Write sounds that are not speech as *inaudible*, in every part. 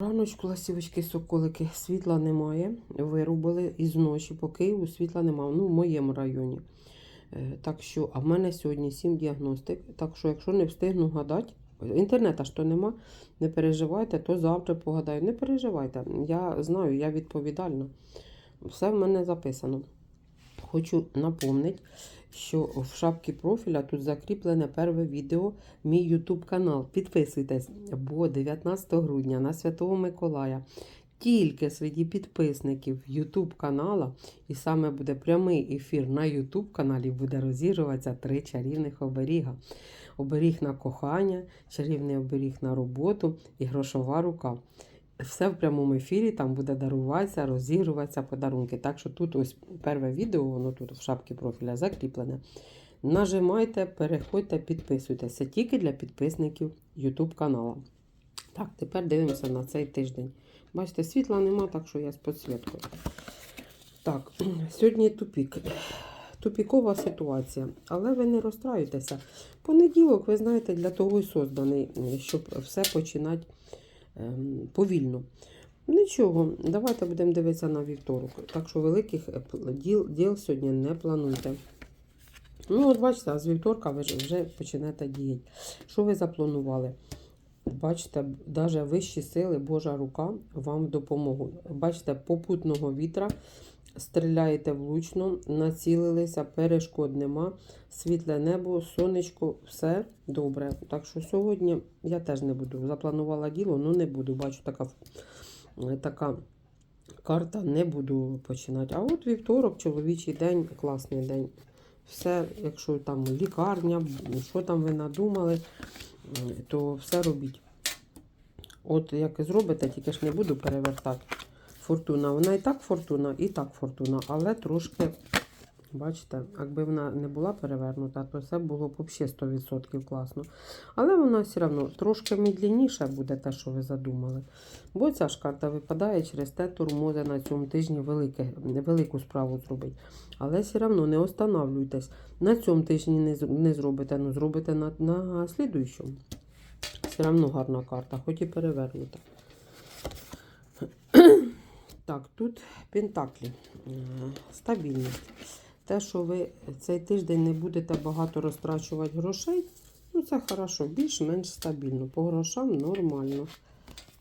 Раночку, ласівочки, соколики, світла немає. Вирубили із ночі по Києву світла немає. Ну, в моєму районі. Е, Так що, а в мене сьогодні 7 діагностик. Так що, якщо не встигну гадати, інтернету ж то нема, не переживайте, то завтра погадаю. Не переживайте. Я знаю, я відповідальна. Все в мене записано. Хочу напомнити, що в шапці профіля тут закріплене перше відео мій YouTube канал. Підписуйтесь, бо 19 грудня на Святого Миколая тільки серед підписників YouTube канала, і саме буде прямий ефір на YouTube каналі, буде розігруватися три чарівних оберіга. Оберіг на кохання, чарівний оберіг на роботу і грошова рука. Все в прямому ефірі, там буде даруватися, розігруватися подарунки. Так що тут ось перше відео, воно тут в шапці профіля закріплене. Нажимайте, переходьте, підписуйтеся тільки для підписників YouTube каналу. Так, тепер дивимося на цей тиждень. Бачите, світла нема, так що я з підсвіткою. Так, *clears throat* сьогодні тупік. Тупікова ситуація, але ви не розстраюйтеся. Понеділок, ви знаєте, для того і созданий, щоб все починати повільно. Нічого, давайте будемо дивитися на вівторок. Так що великих е, діл, діл сьогодні не плануйте. Ну, от бачите, а з вівторка ви вже починаєте діяти. Що ви запланували? Бачите, навіть вищі сили, Божа рука вам допомогу. Бачите, попутного вітра, стріляєте влучно, націлилися, перешкод нема, світле небо, сонечко, все добре. Так що сьогодні я теж не буду. Запланувала діло, ну не буду. Бачу, така, е, така карта, не буду починати. А от вівторок, чоловічий день, класний день. Все, якщо там лікарня, що там ви надумали, то все робіть. От як і зробите, тільки ж не буду перевертати. Фортуна. Вона і так фортуна, і так фортуна, але трошки, бачите, якби вона не була перевернута, то все було б взагалі 100% класно. Але вона все одно трошки медленніше буде те, що ви задумали. Бо ця ж карта випадає через те, турмози на цьому тижні велике, велику справу зробить. Але все одно не останавливайтесь. На цьому тижні не, не зробите, ну зробите на, на слідуючому. Все одно гарна карта, хоч і перевернута. Так, тут Пентаклі. Е, Стабільність. Те, що ви цей тиждень не будете багато розтрачувати грошей, ну це хорошо, більш-менш стабільно. По грошам нормально.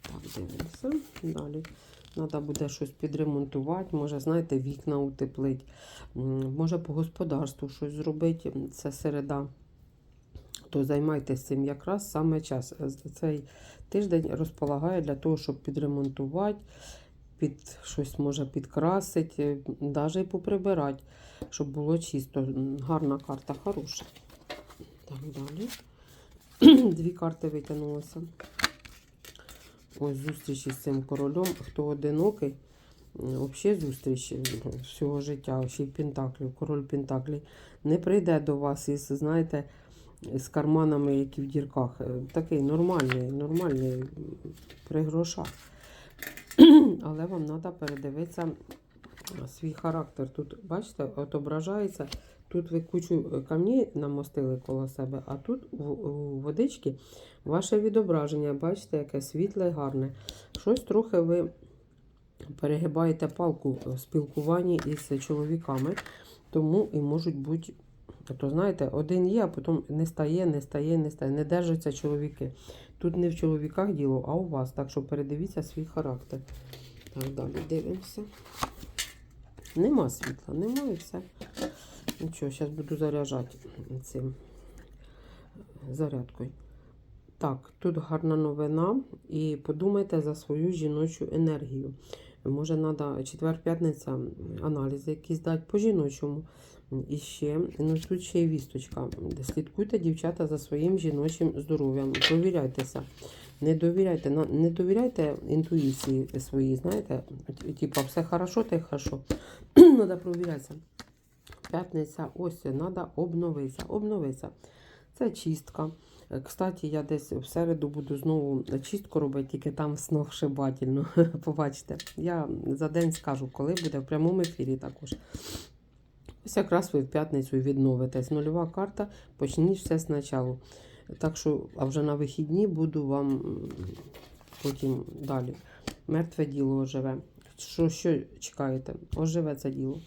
Так, дивимося. Далі. Треба буде щось підремонтувати, може, знаєте, вікна утеплити, може по господарству щось зробити. Це середа. То займайтеся цим якраз саме час. Цей тиждень розполагає для того, щоб підремонтувати, під щось може підкрасити, навіть поприбирати, щоб було чисто. Гарна карта, хороша. Так, далі. *clears throat* Дві карти витягнулося. Ось зустрічі з цим королем. Хто одинокий, взагалі зустріч всього життя, ще й Пентаклів, король Пентаклів, не прийде до вас із, знаєте, з карманами, які в дірках. Е, Такий нормальний, нормальний при грошах. Але вам треба передивитися свій характер. Тут, бачите, отображається. Тут ви кучу е, камней намостили коло себе, а тут у, водички ваше відображення, бачите, яке світле, гарне. Щось трохи ви перегибаєте палку в спілкуванні із чоловіками, тому і можуть бути, то знаєте, один є, а потім не стає, не стає, не стає, не держаться чоловіки. Тут не в чоловіках діло, а у вас. Так що передивіться свій характер. Так, далі дивимося. Нема світла, нема і все. Нічого, зараз буду заряджати цим зарядкою. Так, тут гарна новина. І подумайте за свою жіночу енергію. Може, треба четвер-п'ятниця аналізи якісь дати по жіночому. І ще, ну тут ще й вісточка. Слідкуйте, дівчата, за своїм жіночим здоров'ям. Довіряйтеся. Не довіряйте, не довіряйте інтуїції своїй, знаєте, типа все хорошо, та й хорошо. *clears throat* Треба провірятися. П'ятниця, ось треба обновитися. Обновитися. Це чистка. Кстати, я десь в середу буду знову чистку робити, тільки там сногсшибательно. *laughs* Побачите. Я за день скажу, коли буде в прямому ефірі також. Ось якраз ви в п'ятницю відновитесь. Нульова карта, почніть все спочатку. Так що, а вже на вихідні буду вам потім далі. Мертве діло оживе. Що, що чекаєте? Оживе це діло.